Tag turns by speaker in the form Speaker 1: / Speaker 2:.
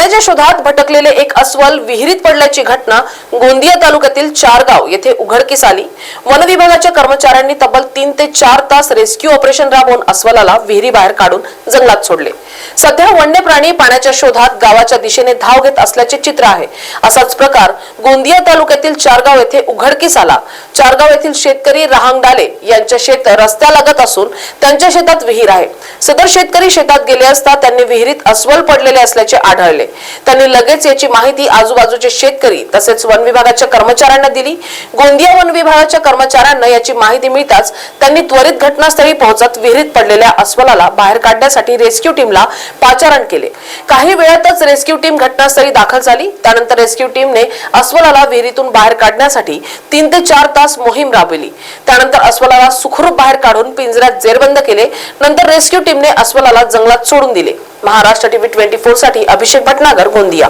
Speaker 1: पाण्याच्या शोधात भटकलेले एक अस्वल विहिरीत पडल्याची घटना गोंदिया तालुक्यातील चारगाव येथे उघडकीस आली. वन विभागाच्या कर्मचाऱ्यांनी तब्बल तीन ते चार तास रेस्क्यू ऑपरेशन राबवून अस्वलाला विहिरीबाहेर काढून जंगलात सोडले. सध्या वन्य प्राणी पाण्याच्या शोधात गावाच्या दिशेने धाव घेत असल्याचे चित्र आहे. असाच प्रकार गोंदिया तालुक्यातील चारगाव येथे उघडकीस आला. चारगाव येथील शेतकरी रहांगडाले यांचे शेत रस्त्यालगत असून त्यांच्या शेतात विहीर आहे. सदर शेतकरी शेतात गेले असता त्यांनी विहिरीत अस्वल पडलेले असल्याचे आढळले. त्यांनी लगेच याची माहिती आजूबाजूचे शेतकरी तसेच वन विभागाच्या कर्मचाऱ्यांना दिली. गोंदिया वन विभागाच्या कर्मचाऱ्यांना याची माहिती मिळताच त्यांनी त्वरित घटनास्थळी पोहोचत विहिरीत पडलेल्या अस्वलाला बाहेर काढण्यासाठी रेस्क्यू टीमला पाचारण केले. काही वेळातच रेस्क्यू टीम घटनास्थळी दाखल झाली. त्यानंतर रेस्क्यू टीमने अस्वलाला विहिरीतून बाहेर काढण्यासाठी तीन ते चार तास मोहीम राबविली. त्यानंतर अस्वलाला सुखरूप बाहेर काढून पिंजऱ्यात जेरबंद केले. नंतर रेस्क्यू टीमने अस्वलाला जंगलात सोडून दिले. महाराष्ट्र टीव्ही ट्वेंटी फोरसाठी अभिषेक भटनागर गोंदिया